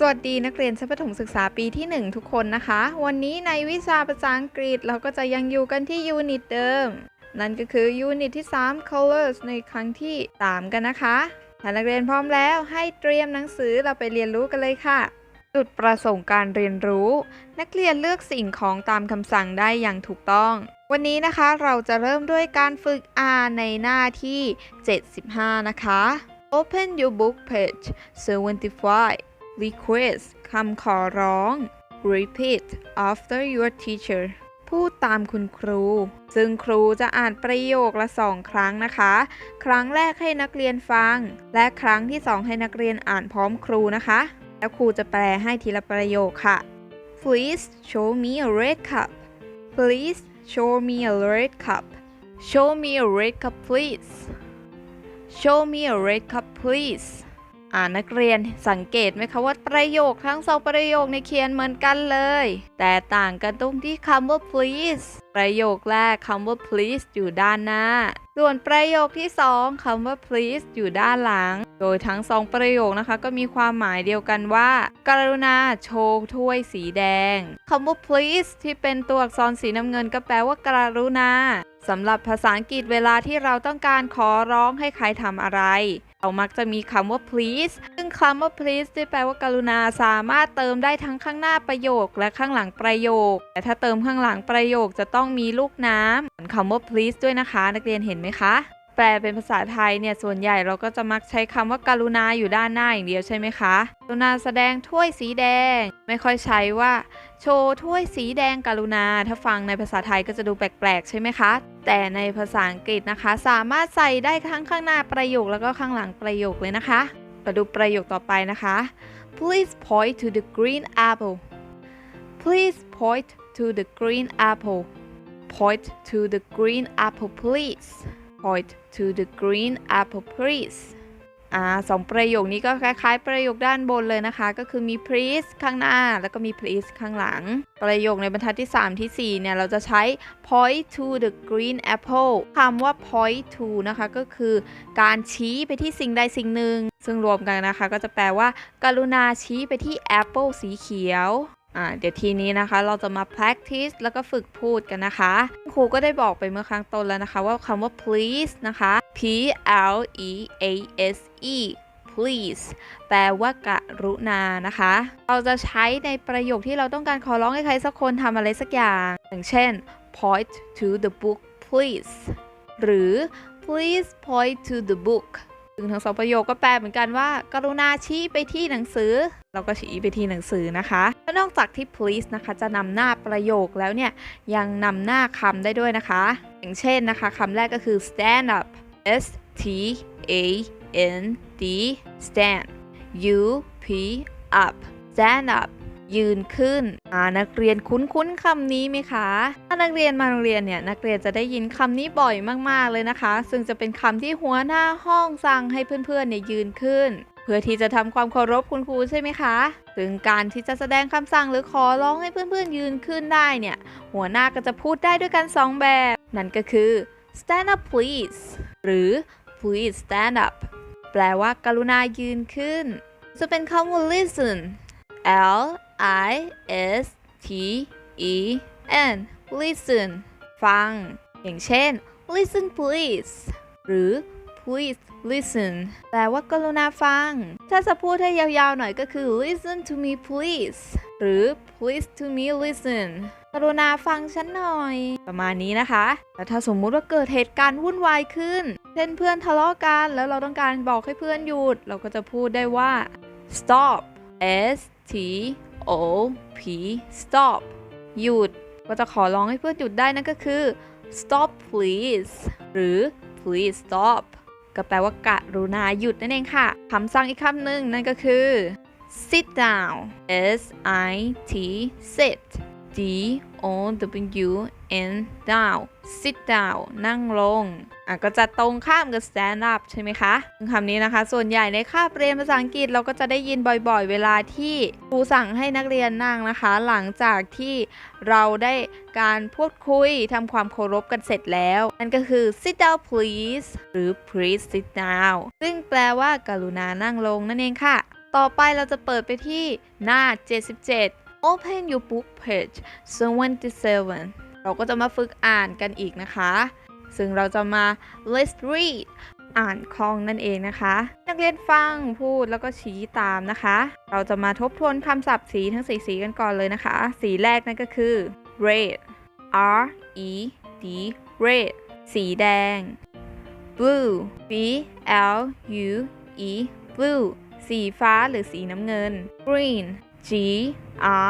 สวัสดีนักเรียนชั้นประถมศึกษาปีที่ 1 ทุกคนนะคะ วันนี้ในวิชาภาษาอังกฤษเราก็จะยังอยู่กันที่ยูนิตเดิม นั่นก็คือยูนิตที่ 3 colors ในครั้งที่ 3 กันนะคะถ้านักเรียนพร้อมแล้วให้เตรียมหนังสือเราไปเรียนรู้กันเลยค่ะ จุดประสงค์การเรียนรู้ นักเรียนเลือกสิ่งของตามคำสั่งได้อย่างถูกต้อง วันนี้นะคะเราจะเริ่มด้วยการฝึกอ่านในหน้าที่ 75 นะคะ Open your book page 75 Request คำขอร้อง Repeat after your teacher พูดตามคุณครู ซึ่งครูจะอ่านประโยคละสองครั้งนะคะ ครั้งแรกให้นักเรียนฟัง และครั้งที่สองให้นักเรียนอ่านพร้อมครูนะคะ แล้วครูจะแปลให้ทีละประโยคค่ะ Please show me a red cup Please show me a red cup Show me a red cup please Show me a red cup please อ่านักเรียนสังเกตไหมคะว่าประโยคทั้งสองประโยคในเขียนเหมือนกันเลย แต่ต่างกันตรงที่คำว่า please ประโยคแรกคำว่า please อยู่ด้านหน้า ส่วนประโยคที่สองคำว่า please อยู่ด้านหลัง โดยทั้งสองประโยคนะคะ ก็มีความหมายเดียวกันว่า กรุณาโชว์ถ้วยสีแดงคำว่า please ที่เป็นตัวอักษรสีน้ำเงินก็แปลว่ากรุณาสำหรับภาษาอังกฤษเวลาที่เราต้องการขอร้องให้ใครทำอะไร เรามักจะมีคำว่า please ซึ่งคำว่า please ที่แปลว่ากรุณาสามารถเติมได้ทั้งข้างหน้าประโยคและข้างหลังประโยค แต่ถ้าเติมข้างหลังประโยคจะต้องมีลูกน้ำเหมือนคำว่า please ด้วยนะคะ นักเรียนเห็นไหมคะ แปลเป็นภาษาไทยเนี่ยส่วนใหญ่เราก็จะมักใช้คำว่าการุณาอยู่ด้านหน้าอย่างเดียวใช่ไหมคะกรุณาแสดงถ้วยสีแดง ไม่ค่อยใช้ว่า โชว์ถ้วยสีแดงกรุณา ถ้าฟังในภาษาไทยก็จะดูแปลกๆ ใช่ไหมคะ แต่ในภาษาอังกฤษนะคะ สามารถใส่ได้ทั้งข้างหน้าประโยคแล้วก็ข้างหลังประโยคเลยนะคะมาดูประโยคต่อไปนะคะ please point to the green apple please point to the green apple point to the green apple please point to the green apple please อ่าสองประโยคนี้ก็คล้ายๆ ประโยคด้านบนเลยนะคะ ก็คือมี please ข้างหน้า แล้วก็มี please ข้างหลัง ประโยคในบรรทัดที่ 3 ที่ 4 เนี่ย เราจะใช้ point to the green apple คำว่า point to นะคะ ก็คือการชี้ไปที่สิ่งใดสิ่งหนึ่ง ซึ่งรวมกันนะคะ ก็จะแปลว่า กรุณาชี้ไปที่ apple สีเขียว เดี๋ยวทีนี้นะคะเราจะมา practice แล้วก็ฝึกพูดกันนะคะ ครูก็ได้บอกไปเมื่อครั้งต้นแล้วนะคะ ว่าคำว่า please นะคะ p l e a s e please แปลว่ากรุณานะคะ เราจะใช้ในประโยคที่เราต้องการขอร้องให้ใครสักคนทำอะไรสักอย่าง อย่างเช่น point to the book please หรือ please point to the book ซึ่งทั้งสองประโยคก็แปลเหมือนกันว่า กรุณาชี้ไปที่หนังสือ เราก็ชี้ไปที่หนังสือนะคะและนอกจากที่ please นะคะ จะนำหน้าประโยคแล้วเนี่ยยังนำหน้าคำได้ด้วยนะคะ อย่างเช่นนะคะคำแรกก็คือ stand up S T A N D stand U P up stand up ยืนขึ้นนักเรียนคุ้นๆคำนี้ไหมคะถ้านักเรียนมาโรงเรียนเนี่ยนักเรียนจะได้ยินคำนี้บ่อยมากๆเลยนะคะ ซึ่งจะเป็นคำที่หัวหน้าห้องสั่งให้เพื่อนๆเนี่ยยืนขึ้น เพื่อที่จะทำความเคารพคุณครูใช่ไหมคะซึ่งการที่จะแสดงคำสั่งหรือขอร้องให้เพื่อนๆยืนขึ้นได้เนี่ย หัวหน้าก็จะพูดได้ด้วยกันสองแบบ นั่นก็คือ stand up please หรือ please stand up แปลว่ากรุณายืนขึ้น จะเป็นคำว่า listen L I S T E N listen ฟัง อย่างเช่น listen please หรือ please listen แปลว่ากรุณาฟัง ถ้าจะพูดให้ยาวๆหน่อยก็คือ listen to me please หรือ please to me listen กรุณาฟังฉันหน่อย ประมาณนี้นะคะ แล้วถ้าสมมุติว่าเกิดเหตุการณ์วุ่นวายขึ้น เช่นเพื่อนทะเลาะกัน แล้วเราต้องการบอกให้เพื่อนหยุด เราก็จะพูดได้ว่า stop S T O P stop หยุด ก็จะขอร้องให้เพื่อนหยุดได้นั่นก็คือ stop please หรือ please stop ก็แปลว่ากรุณาหยุดนั่นเองค่ะ คำสั่งอีกคำหนึ่งนั่นก็คือ sit down S I T sit D O W N down sit down นั่งลง อะก็จะตรงข้ามกับ stand up ใช่ไหมคะคำนี้นะคะ ส่วนใหญ่ในคาบเรียนภาษาอังกฤษเราก็จะได้ยินบ่อยๆ เวลาที่ครูสั่งให้นักเรียนนั่งนะคะ หลังจากที่เราได้การพูดคุยทำความเคารพกันเสร็จแล้ว นั่นก็คือ sit down please หรือ please sit down ซึ่งแปลว่าการุณานั่งลงนั่นเองค่ะตต่อไปเราจะเปิดไปที่หน้า 77 Open your book page 77เราก็จะมาฝึกอ่านกันอีกนะคะ ซึ่งเราจะมา let's read อ่านคล่องนั่นเองนะคะ นักเรียนฟังพูดแล้วก็ชี้ตามนะคะ เราจะมาทบทวนคำศัพท์สีทั้งสีสีกันก่อนเลยนะคะ สีแรกนั่นก็คือ red R E D red สีแดง blue B L U E blue สีฟ้าหรือสีน้ำเงิน green G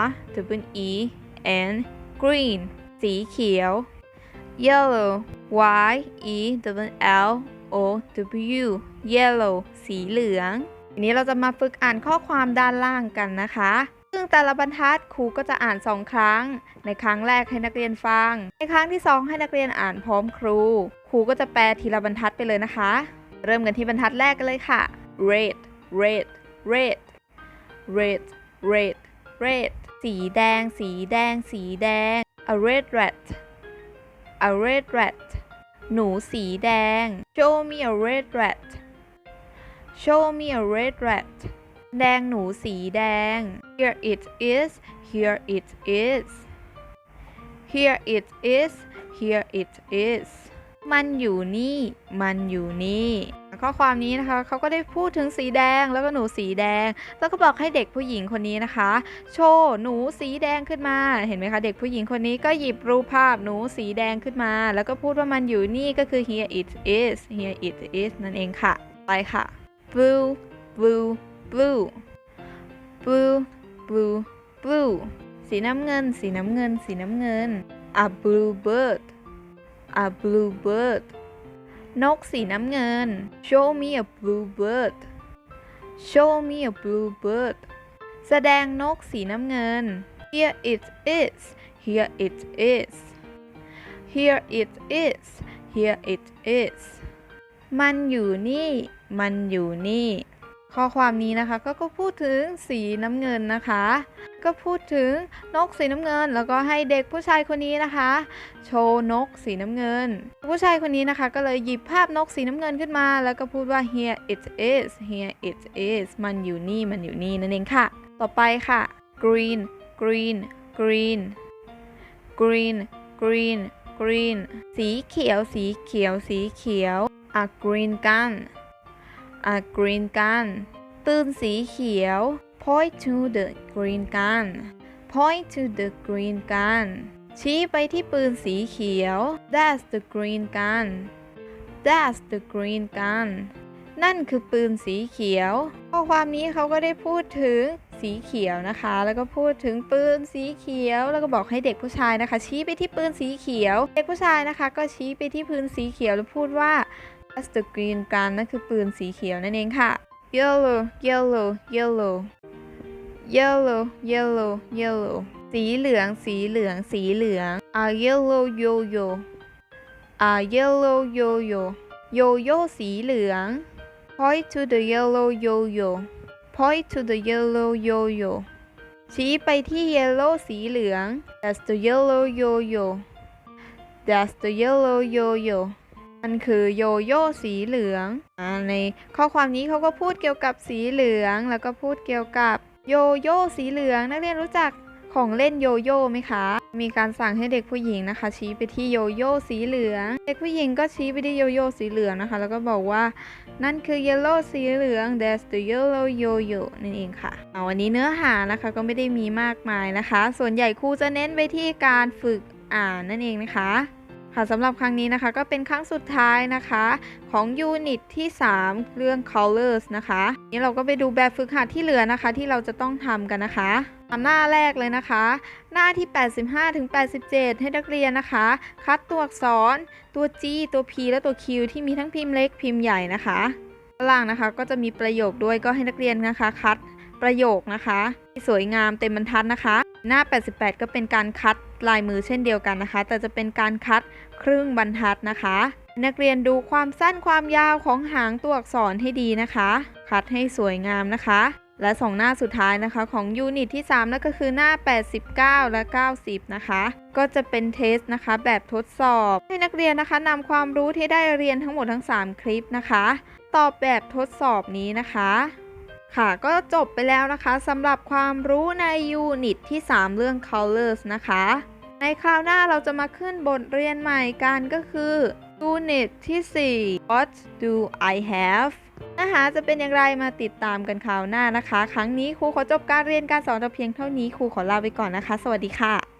R W E N green สีเขียว yellow Y E W L O W yellow สีเหลือง ทีนี้เราจะมาฝึกอ่านข้อความด้านล่างกันนะคะ ซึ่งแต่ละบรรทัดครูก็จะอ่านสองครั้ง ในครั้งแรกให้นักเรียนฟัง ในครั้งที่สองให้นักเรียนอ่านพร้อมครู ครูก็จะแปลทีละบรรทัดไปเลยนะคะ เริ่มกันที่บรรทัดแรกกันเลยค่ะ red red red red red red สีแดง สีแดง สีแดง a red rat a red rat หนูสีแดง show me a red rat show me a red rat แดงหนูสีแดง here it is here it is here it is here it is มันอยู่นี่ มันอยู่นี่ ข้อความนี้นะคะเขาก็ได้พูดถึงสีแดงแล้วก็หนูสีแดง แล้วก็บอกให้เด็กผู้หญิงคนนี้นะคะ โชว์หนูสีแดงขึ้นมา เห็นไหมคะเด็กผู้หญิงคนนี้ก็หยิบรูปภาพหนูสีแดงขึ้นมา แล้วก็พูดว่ามันอยู่นี่ก็คือ here it is here it is นั่นเองค่ะ ไปค่ะ blue blue blue blue blue blue สีน้ำเงิน สีน้ำเงิน สีน้ำเงิน a blue bird a blue bird นกสีน้ำเงิน show me a blue bird show me a blue bird แสดงนกสีน้ำเงิน here it is here it is here it is here it is มันอยู่นี่ มันอยู่นี่ ข้อความนี้นะคะก็ก็พูดถึงสีน้ำเงินนะคะ ก็พูดถึงนกสีน้ำเงิน แล้วก็ให้เด็กผู้ชายคนนี้นะคะ โชว์นกสีน้ำเงิน ผู้ชายคนนี้นะคะ ก็เลยหยิบภาพนกสีน้ำเงินขึ้นมา แล้วก็พูดว่า here it is here it is มันอยู่นี่มันอยู่นี่นั่นเองค่ะ ต่อไปค่ะ green green green green green green สีเขียวสีเขียวสีเขียว a green gun a green gun ปืนสีเขียว point to the green gun point to the green gun ชี้ไปที่ปืนสีเขียว that's the green gun that's the green gun นั่นคือปืนสีเขียว ข้อความนี้เขาก็ได้พูดถึงสีเขียวนะคะ แล้วก็พูดถึงปืนสีเขียว แล้วก็บอกให้เด็กผู้ชายนะคะ ชี้ไปที่ปืนสีเขียว เด็กผู้ชายนะคะ ก็ชี้ไปที่ปืนสีเขียวแล้วพูดว่า that's the green gun นั่นคือปืนสีเขียวนั่นเองค่ะ yellow yellow yellow yellow yellow yellow สีเหลือง สีเหลือง สีเหลือง a yellow yo yo a yellow yo yo โยโย่สีเหลือง point to the yellow yo yo point to the yellow yo yo ชี้ไปที่ yellow สีเหลือง that's the yellow yo yo that's the yellow yo yo มันคือโยโย่สีเหลือง ในข้อความนี้เขาก็พูดเกี่ยวกับสีเหลือง แล้วก็พูดเกี่ยวกับ โยโย่สีเหลืองนักเรียนรู้จักของเล่นโยโย่ไหมคะ มีการสั่งให้เด็กผู้หญิงนะคะ ชี้ไปที่โยโย่สีเหลือง เด็กผู้หญิงก็ชี้ไปที่โยโย่สีเหลืองนะคะ แล้วก็บอกว่านั่นคือ yellow สีเหลือง that's the yellow yo-yo นั่นเองค่ะเอาวันนี้เนื้อหานะคะก็ไม่ได้มีมากมายนะคะ ส่วนใหญ่ครูจะเน้นไปที่การฝึกอ่านนั่นเองนะคะ ค่ะสำหรับครั้งนี้นะคะก็เป็นครั้งสุดท้ายนะคะของยูนิตที่ 3 เรื่อง colors นะคะนี่เราก็ไปดูแบบฝึกหัดที่เหลือนะคะ ที่เราจะต้องทำกันนะคะทำหน้าแรกเลยนะคะ หน้าที่ 85ถึง87 ให้นักเรียนนะคะ คัดตัวอักษร ตัว G ตัว P และตัว Q ที่มีทั้งพิมพ์เล็กพิมพ์ใหญ่นะคะข้างล่างนะคะก็จะมีประโยคด้วยก็ให้นักเรียนนะคะ คัดประโยคนะคะ ที่สวยงามเต็มบรรทัดนะคะ หน้า 88 ก็เป็นการคัดลายมือเช่นเดียวกันนะคะ แต่จะเป็นการคัดครึ่งบรรทัดนะคะ นักเรียนดูความสั้นความยาวของหางตัวอักษรให้ดีนะคะ คัดให้สวยงามนะคะ และสองหน้าสุดท้ายนะคะของยูนิตที่ 3 นั่นก็คือหน้า 89 และ 90 นะคะ ก็จะเป็นเทสนะคะ แบบทดสอบ ให้นักเรียนนะคะนำความรู้ที่ได้เรียนทั้งหมดทั้ง 3 คลิปนะคะ ตอบแบบทดสอบนี้นะคะ ค่ะก็จบไปแล้วนะคะสำหรับความรู้ในยูนิตที่ 3 เรื่อง colors นะคะ ในคราวหน้าเราจะมาขึ้นบทเรียนใหม่กันก็คือยูนิตที่ 4 what do I have เนื้อหาจะเป็นอย่างไรมาติดตามกันคราวหน้านะคะ ครั้งนี้ครูขอจบการเรียนการสอนแต่เพียงเท่านี้ครูขอลาไปก่อนนะคะ สวัสดีค่ะ